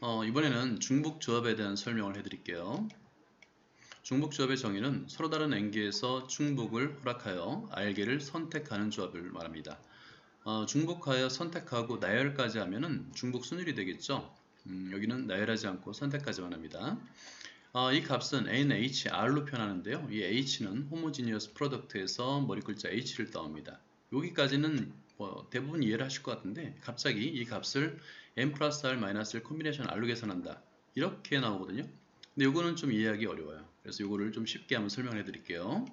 어, 이번에는 중복 조합에 대한 설명을 해드릴게요. 중복 조합의 정의는 서로 다른 N개에서 중복을 허락하여 R개를 선택하는 조합을 말합니다. 어, 중복하여 선택하고 나열까지 하면 은 중복 순율이 되겠죠. 음, 여기는 나열하지 않고 선택까지만 합니다. 어, 이 값은 NHR로 표현하는데요. 이 H는 호모지니어스 프로덕트에서 머리 글자 H를 따옵니다. 여기까지는 뭐 대부분 이해를 하실 것 같은데 갑자기 이 값을 n 플러스 r 마이너스 1 콤비네이션 r로 계산한다. 이렇게 나오거든요. 근데 이거는 좀 이해하기 어려워요. 그래서 이거를 좀 쉽게 한번 설명해 드릴게요.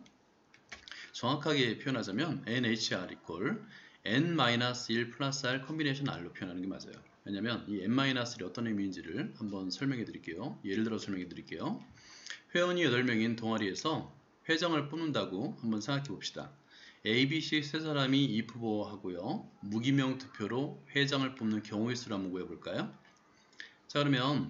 정확하게 표현하자면 nhr equal n-1 플러스 r 콤비네이션 r로 표현하는 게 맞아요. 왜냐면 이 n-1이 어떤 의미인지를 한번 설명해 드릴게요. 예를 들어 설명해 드릴게요. 회원이 8명인 동아리에서 회장을 뽑는다고 한번 생각해 봅시다. A, B, C 세 사람이 입후보 하고요. 무기명 투표로 회장을 뽑는 경우의 수를 한번 구해볼까요? 자 그러면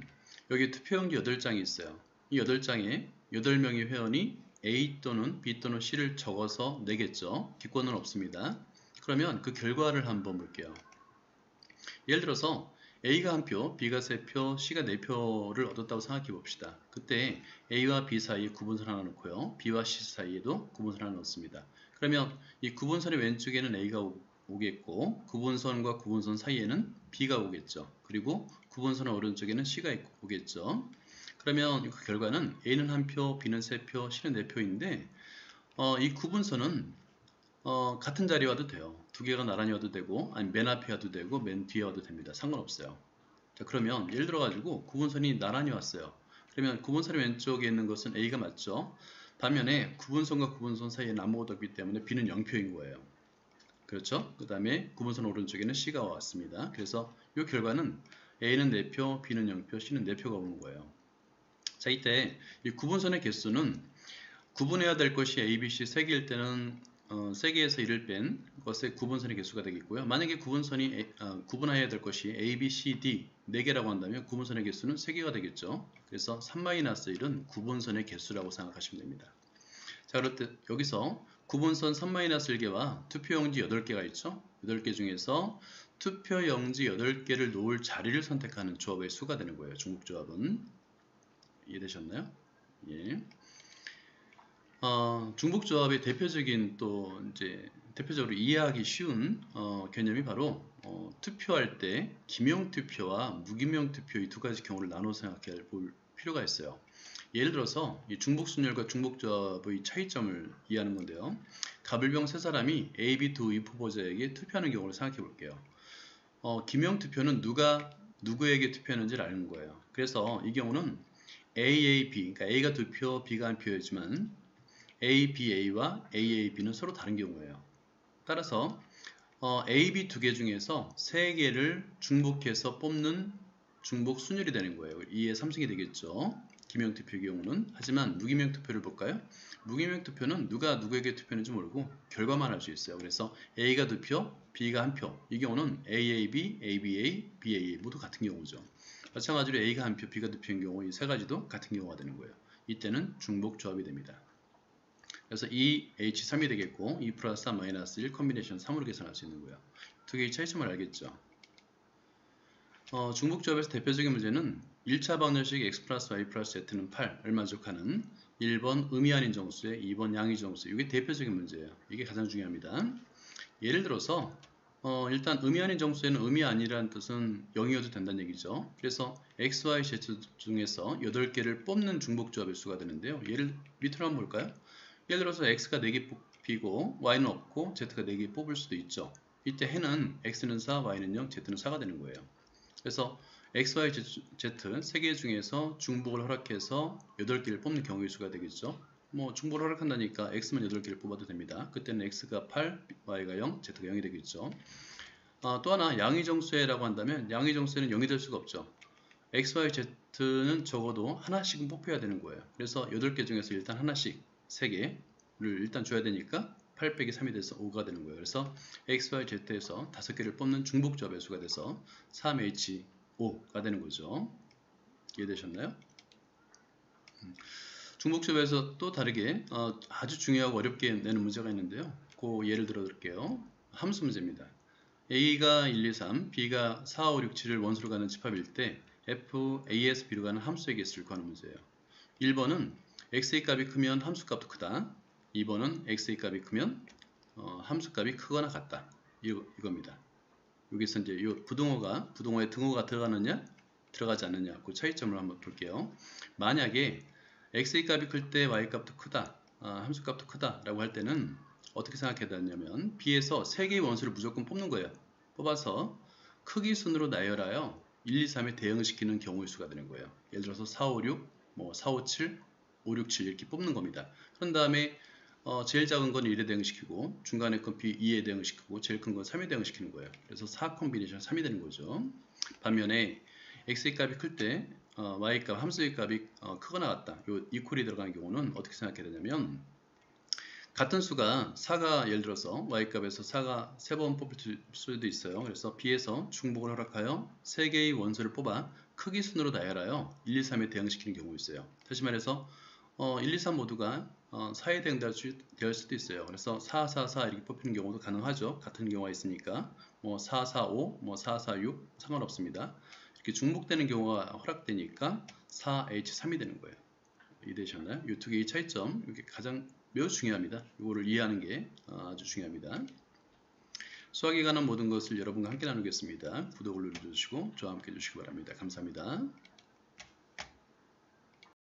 여기 투표용지 8장이 있어요. 이 8장에 8명의 회원이 A 또는 B 또는 C를 적어서 내겠죠. 기권은 없습니다. 그러면 그 결과를 한번 볼게요. 예를 들어서 A가 한 표, B가 세 표, C가 네 표를 얻었다고 생각해 봅시다. 그때 A와 B 사이에 구분선 하나 놓고요. B와 C 사이에도 구분선 하나 놓습니다. 그러면 이 구분선의 왼쪽에는 A가 오, 겠고 구분선과 구분선 사이에는 B가 오겠죠. 그리고 구분선 오른쪽에는 C가 오겠죠. 그러면 그 결과는 A는 한 표, B는 세 표, C는 네 표인데 어, 이 구분선은 어, 같은 자리에 와도 돼요. 두 개가 나란히 와도 되고 아니 맨 앞에 와도 되고 맨 뒤에 와도 됩니다. 상관없어요. 자 그러면 예를 들어 가지고 구분선이 나란히 왔어요. 그러면 구분선의 왼쪽에 있는 것은 A가 맞죠. 반면에 구분선과 구분선 사이에는 아무것도 없기 때문에 B는 0표인 거예요. 그렇죠? 그 다음에 구분선 오른쪽에는 C가 왔습니다. 그래서 이 결과는 A는 4표, B는 0표, C는 4표가 오는 거예요. 자 이때 이 구분선의 개수는 구분해야 될 것이 A, B, C 3개일 때는 어, 3개에서 1을 뺀 것의 구분선의 개수가 되겠고요. 만약에 구분선이 어, 구분해야 될 것이 A, B, C, D 4개라고 한다면 구분선의 개수는 3개가 되겠죠. 그래서 3-1은 구분선의 개수라고 생각하시면 됩니다. 자, 그럴 때 여기서 구분선 3-1개와 투표용지 8개가 있죠. 8개 중에서 투표용지 8개를 놓을 자리를 선택하는 조합의 수가 되는 거예요. 중복조합은. 이해되셨나요? 예. 어, 중복 조합의 대표적인 또 이제 대표적으로 이해하기 쉬운 어, 개념이 바로 어, 투표할 때 기명 투표와 무기명 투표 이 두 가지 경우를 나눠 생각해 볼 필요가 있어요. 예를 들어서 중복 순열과 중복 조합의 차이점을 이해하는 건데요. 가불병 세 사람이 A, B 두 후보자에게 투표하는 경우를 생각해 볼게요. 어, 기명 투표는 누가 누구에게 투표하는지를 아는 거예요. 그래서 이 경우는 A, A, B, 그러니까 A가 두 표, B가 한 표였지만 A, B, A와 A, A, B는 서로 다른 경우예요. 따라서 어, A, B 두 개 중에서 세 개를 중복해서 뽑는 중복 순열이 되는 거예요. 2의 3승이 되겠죠. 기명 투표의 경우는 하지만 무기명 투표를 볼까요? 무기명 투표는 누가 누구에게 투표했는지 모르고 결과만 알 수 있어요. 그래서 A가 두 표, B가 한 표. 이 경우는 AAB, ABA, BAA 모두 같은 경우죠. 마찬가지로 A가 한 표, B가 두 표인 경우 이 세 가지도 같은 경우가 되는 거예요. 이때는 중복 조합이 됩니다. 그래서 2, H3이 되겠고 2 플러스 3 마이너스 1 컴비네이션 3으로 계산할 수 있는 거예요. 두 개의 차이점을 알겠죠. 어, 중복조합에서 대표적인 문제는 1차 방정식 x 플러스 y 플러스 z는 8 을 만족하는 1번 의미아닌 정수에 2번 양의 정수 이게 대표적인 문제예요. 이게 가장 중요합니다. 예를 들어서 어, 일단 의미 아닌 정수에는 의미 아니라는 뜻은 0이어도 된다는 얘기죠. 그래서 x, y, z 중에서 8개를 뽑는 중복조합의 수가 되는데요. 예를 밑으로 한번 볼까요? 예를 들어서 x가 4개 뽑히고 y는 없고 z가 4개 뽑을 수도 있죠. 이때 해는 x는 4, y는 0, z는 4가 되는 거예요. 그래서 x, y, z, z 3개 중에서 중복을 허락해서 8개를 뽑는 경우의 수가 되겠죠. 뭐 중복을 허락한다니까 x만 8개를 뽑아도 됩니다. 그때는 x가 8, y가 0, z가 0이 되겠죠. 아, 또 하나 양의정수회라고 한다면 양의정수회는 0이 될 수가 없죠. x, y, z는 적어도 하나씩은 뽑혀야 되는 거예요. 그래서 8개 중에서 일단 하나씩 3개를 일단 줘야 되니까 8 빼기 3이 돼서 5가 되는 거예요. 그래서 x, y, z에서 5개를 뽑는 중복조합의 수가 돼서 3h5가 되는 거죠. 이해되셨나요? 음. 중복조합에서 또 다르게 어, 아주 중요하고 어렵게 내는 문제가 있는데요. 그 예를 들어 드릴게요. 함수 문제입니다. A가 1, 2, 3, B가 4, 5, 6, 7을 원수로 가는 집합일 때 F, A에서 B로 가는 함수의 개수를 구하는 문제예요. 1번은 x의 값이 크면 함수 값도 크다. 2번은 x의 값이 크면 어, 함수 값이 크거나 같다. 이거, 이겁니다. 여기서 이제 이 부등호가 부등호에 등호가 들어가느냐 들어가지 않느냐 그 차이점을 한번 볼게요. 만약에 x의 값이 클 때 y 값도 크다. 아, 함수 값도 크다 라고 할 때는 어떻게 생각해야 되냐면 b에서 3개의 원수를 무조건 뽑는 거예요. 뽑아서 크기 순으로 나열하여 1, 2, 3에 대응시키는 경우의 수가 되는 거예요. 예를 들어서 4, 5, 6, 뭐 4, 5, 7, 5, 6, 7 이렇게 뽑는 겁니다. 그런 다음에 어, 제일 작은 건 1에 대응시키고 중간에 건 B 2에 대응시키고 제일 큰 건 3에 대응시키는 거예요. 그래서 4 콤비네이션 3이 되는 거죠. 반면에 x의 값이 클때 어, y 값 함수의 값이 어, 크거나 같다. 요 이퀄이 들어가는 경우는 어떻게 생각해야 되냐면 같은 수가 4가 예를 들어서 y값에서 4가 3번 뽑힐 수도 있어요. 그래서 b에서 중복을 허락하여 3개의 원소를 뽑아 크기 순으로 나열하여 1, 2, 3에 대응시키는 경우 있어요. 다시 말해서 어, 1, 2, 3 모두가 어, 4에 대응될 수도 있어요. 그래서 4, 4, 4 이렇게 뽑히는 경우도 가능하죠. 같은 경우가 있으니까 뭐 4, 4, 5, 뭐 4, 4, 6 상관없습니다. 이렇게 중복되는 경우가 허락되니까 4H3이 되는 거예요. 이해되셨나요? 이 두 개의 차이점 이게 가장 매우 중요합니다. 이거를 이해하는 게 아주 중요합니다. 수학에 관한 모든 것을 여러분과 함께 나누겠습니다. 구독을 눌러주시고 저와 함께 해주시기 바랍니다. 감사합니다.